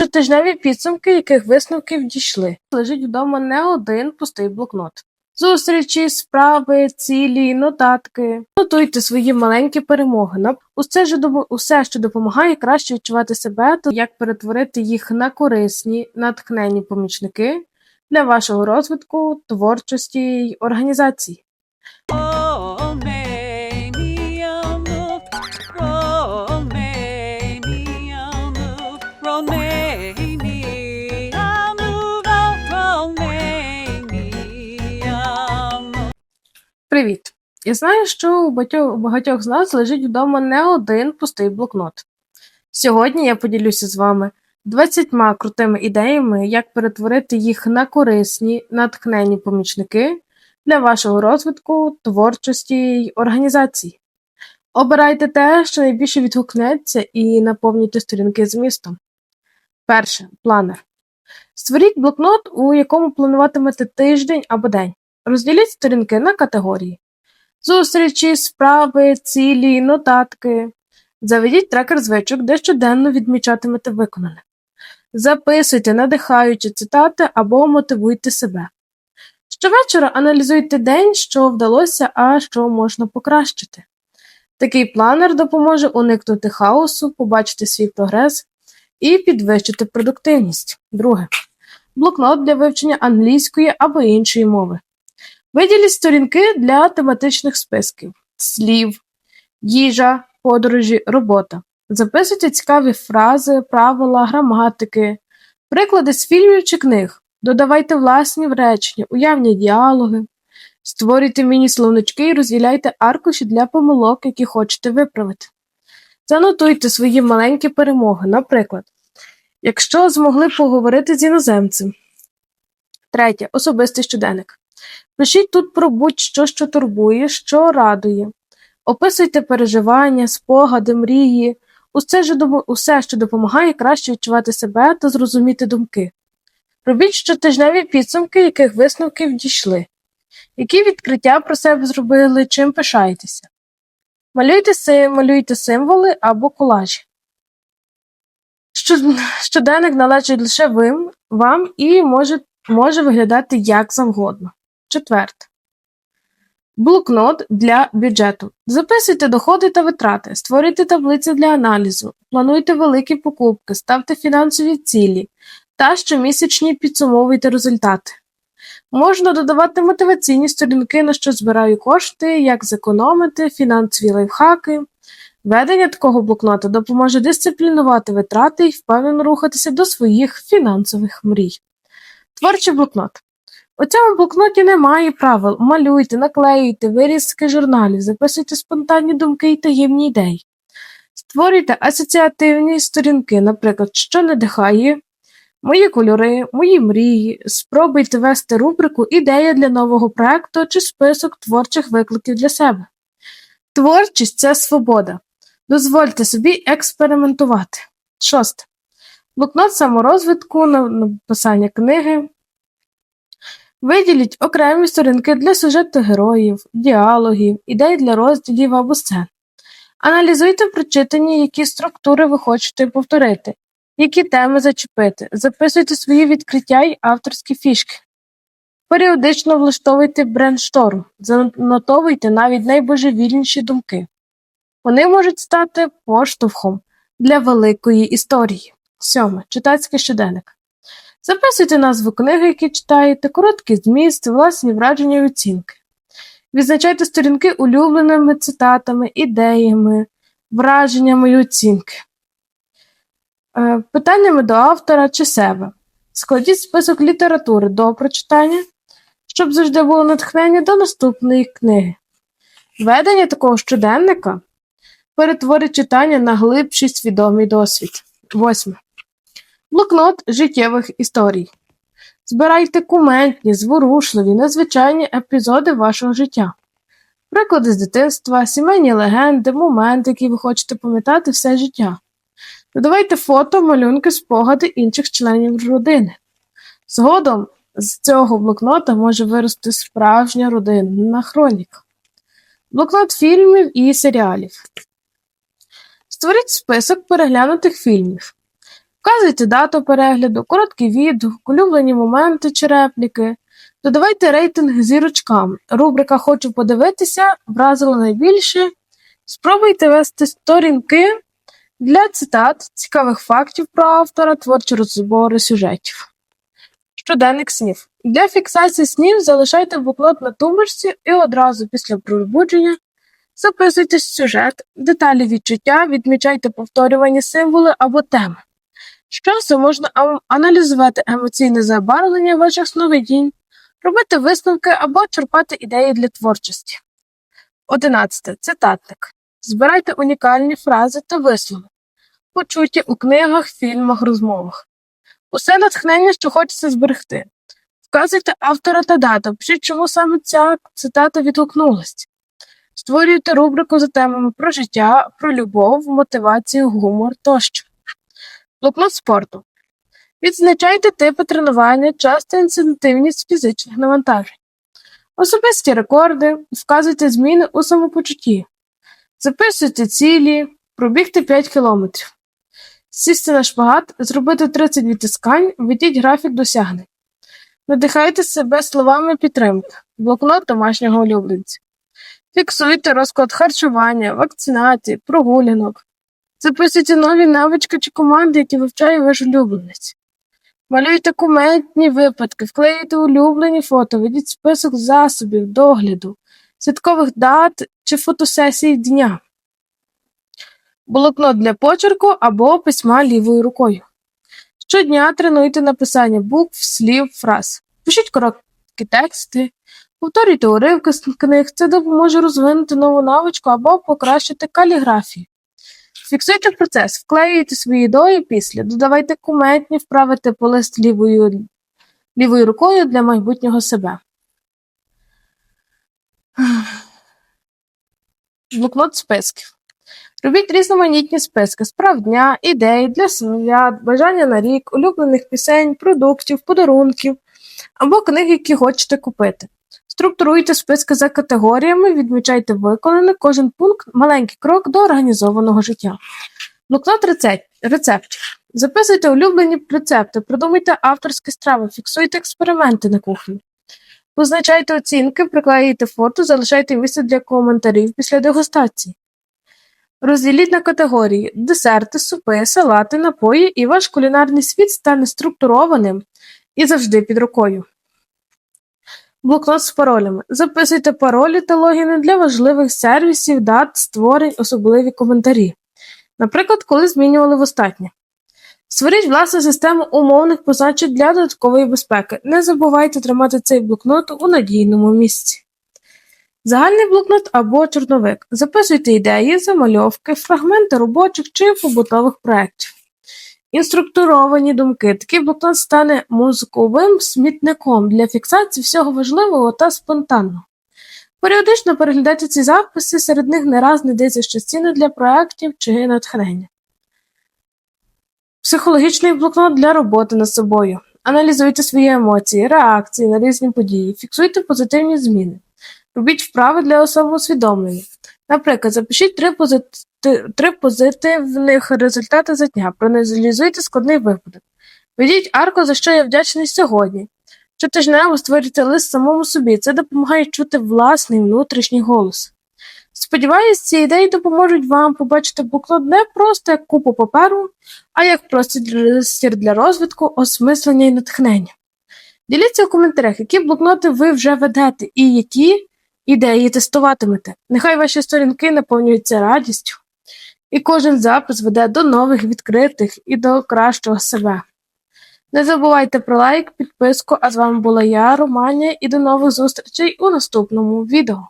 Щотижневі підсумки, яких висновків дійшли. Лежить вдома не один пустий блокнот. Зустрічі, справи, цілі, нотатки. Нотуйте свої маленькі перемоги. Нап- Усе, домо- усе, що допомагає краще відчувати себе, то як перетворити їх на корисні, натхненні помічники для вашого розвитку, творчості й організації. Привіт! Я знаю, що у багатьох, у багатьох з нас лежить вдома не один пустий блокнот. Сьогодні я поділюся з вами 20 крутими ідеями, як перетворити їх на корисні, натхненні помічники для вашого розвитку, творчості й організації. Обирайте те, що найбільше відгукнеться, і наповнюйте сторінки змістом. Перше планер. Створіть блокнот, у якому плануватимете тиждень або день. Розділіть сторінки на категорії: зустрічі, справи, цілі, нотатки. Заведіть трекер звичок, де щоденно відмічатимете виконане. Записуйте надихаючі цитати або мотивуйте себе. Щовечора аналізуйте день, що вдалося, а що можна покращити. Такий планер допоможе уникнути хаосу, побачити свій прогрес і підвищити продуктивність. Друге. Блокнот для вивчення англійської або іншої мови. Виділіть сторінки для тематичних списків, слів, їжа, подорожі, робота. Записуйте цікаві фрази, правила, граматики, приклади з фільмів чи книг. Додавайте власні речення, уявні діалоги. Створюйте міні-словнички і розділяйте аркуші для помилок, які хочете виправити. Занотуйте свої маленькі перемоги, наприклад, якщо змогли поговорити з іноземцем. Третє. Особистий щоденник. Пишіть тут про будь-що, що турбує, що радує. Описуйте переживання, спогади, мрії, усе, що допомагає краще відчувати себе та зрозуміти думки. Робіть щотижневі підсумки, яких висновків дійшли. Які відкриття про себе зробили, чим пишаєтеся. Малюйте, си- малюйте символи або колажі. Щоденник належить лише вим, вам і може, може виглядати як завгодно. Четверте. Блокнот для бюджету. Записуйте доходи та витрати, створюйте таблиці для аналізу, плануйте великі покупки, ставте фінансові цілі та щомісячні підсумовуйте результати. Можна додавати мотиваційні сторінки, на що збираю кошти, як зекономити, фінансові лайфхаки. Ведення такого блокнота допоможе дисциплінувати витрати і впевнено рухатися до своїх фінансових мрій. Творчий блокнот. У цьому блокноті немає правил. Малюйте, наклеюйте, вирізки журналів, записуйте спонтанні думки і таємні ідеї. Створюйте асоціативні сторінки, наприклад, що надихає, мої кольори, мої мрії. Спробуйте вести рубрику Ідея для нового проекту чи список творчих викликів для себе. Творчість це свобода. Дозвольте собі експериментувати. Шосте. Блокнот саморозвитку, написання книги. Виділіть окремі сторінки для сюжету героїв, діалогів, ідей для розділів або сцен. Аналізуйте прочитані, які структури ви хочете повторити, які теми зачепити, записуйте свої відкриття й авторські фішки. Періодично влаштовуйте брейншторм, занотовуйте навіть найбожевільніші думки. Вони можуть стати поштовхом для великої історії. Сьоме. Читацький щоденник. Записуйте назву книги, які читаєте, короткий зміст, власні враження і оцінки. Відзначайте сторінки улюбленими цитатами, ідеями, враженнями і оцінки. Е, Питаннями до автора чи себе. Складіть список літератури до прочитання, щоб завжди було натхнення до наступної книги. Ведення такого щоденника перетворить читання на глибший свідомий досвід. Восьме. Блокнот життєвих історій. Збирайте кументні, зворушливі, незвичайні епізоди вашого життя. Приклади з дитинства, сімейні легенди, моменти, які ви хочете пам'ятати все життя. Додавайте фото, малюнки, спогади інших членів родини. Згодом з цього блокнота може вирости справжня родинна хроніка. Блокнот фільмів і серіалів. Створіть список переглянутих фільмів. Вказуйте дату перегляду, короткий відгук, улюблені моменти чи репліки. Додавайте рейтинг зірочкам. Рубрика Хочу подивитися вразила найбільше. Спробуйте вести сторінки для цитат, цікавих фактів про автора, творчі розбори сюжетів. Щоденник снів. Для фіксації снів залишайте блокнот на тумбочці і одразу після пробудження записуйте сюжет, деталі відчуття, відмічайте повторювані символи або теми. З часом можна аналізувати емоційне забарвлення ваших сновидінь, робити висновки або черпати ідеї для творчості. 11. Цитатник. Збирайте унікальні фрази та вислови, почуті у книгах, фільмах, розмовах. Усе натхнення, що хочеться зберегти. Вказуйте автора та дату, пишіть, чому саме ця цитата відгукнулась. Створюйте рубрику за темами про життя, про любов, мотивацію, гумор тощо. Блокнот спорту. Відзначайте типи тренування, час та інсентивність фізичних навантажень. Особисті рекорди, вказуйте зміни у самопочутті. Записуйте цілі, пробігти 5 км. Сісти на шпагат, зробити 30 відтискань, введіть графік досягнень. Надихайте себе словами підтримки, блокнот домашнього улюбленця. Фіксуйте розклад харчування, вакцинації, прогулянок. Записуйте нові навички чи команди, які вивчає ваш улюбленець. Малюйте кумедні випадки, вклеюйте улюблені фото, ведіть список засобів, догляду, святкових дат чи фотосесій дня. Блокнот для почерку або письма лівою рукою. Щодня тренуйте написання букв, слів, фраз. Пишіть короткі тексти, повторюйте уривки з книг. Це допоможе розвинути нову навичку або покращити каліграфію. Фіксуйте процес, вклеюйте свої ідеї після, додавайте куметні, вправи типу лист лівою, лівою рукою для майбутнього себе. Блокнот списків. Робіть різноманітні списки справ дня, ідей для свят, бажання на рік, улюблених пісень, продуктів, подарунків або книг, які хочете купити. Структуруйте списки за категоріями, відмічайте виконаний кожен пункт маленький крок до організованого життя. Блокнот рецепт, рецептів. Записуйте улюблені рецепти, придумуйте авторські страви, фіксуйте експерименти на кухні. Позначайте оцінки, приклеюйте фото, залишайте місце для коментарів після дегустації. Розділіть на категорії десерти, супи, салати, напої, і ваш кулінарний світ стане структурованим і завжди під рукою. Блокнот з паролями. Записуйте паролі та логіни для важливих сервісів, дат, створень, особливі коментарі. Наприклад, коли змінювали востаннє. Створіть власну систему умовних позначень для додаткової безпеки. Не забувайте тримати цей блокнот у надійному місці. Загальний блокнот або чорновик. Записуйте ідеї, замальовки, фрагменти робочих чи побутових проєктів. Інструктуровані думки. Такий блокнот стане музиковим смітником для фіксації всього важливого та спонтанного. Періодично переглядайте ці записи, серед них не раз знайдеться щось цінне для проєктів чи натхнення. Психологічний блокнот для роботи над собою. Аналізуйте свої емоції, реакції на різні події, фіксуйте позитивні зміни. Робіть вправи для самоусвідомлення. Наприклад, запишіть три, позити... три позитивних результати за дня, проаналізуйте складний випадок. Ведіть арку, за що я вдячний сьогодні. Щотижнево створюйте лист самому собі, це допомагає чути власний внутрішній голос. Сподіваюсь, ці ідеї допоможуть вам побачити блокнот не просто як купу паперу, а як простір для розвитку, осмислення і натхнення. Діліться у коментарях, які блокноти ви вже ведете і які ідеї тестуватимете. Нехай ваші сторінки наповнюються радістю, і кожен запис веде до нових відкритих і до кращого себе. Не забувайте про лайк, підписку, а з вами була я, Романія, і до нових зустрічей у наступному відео.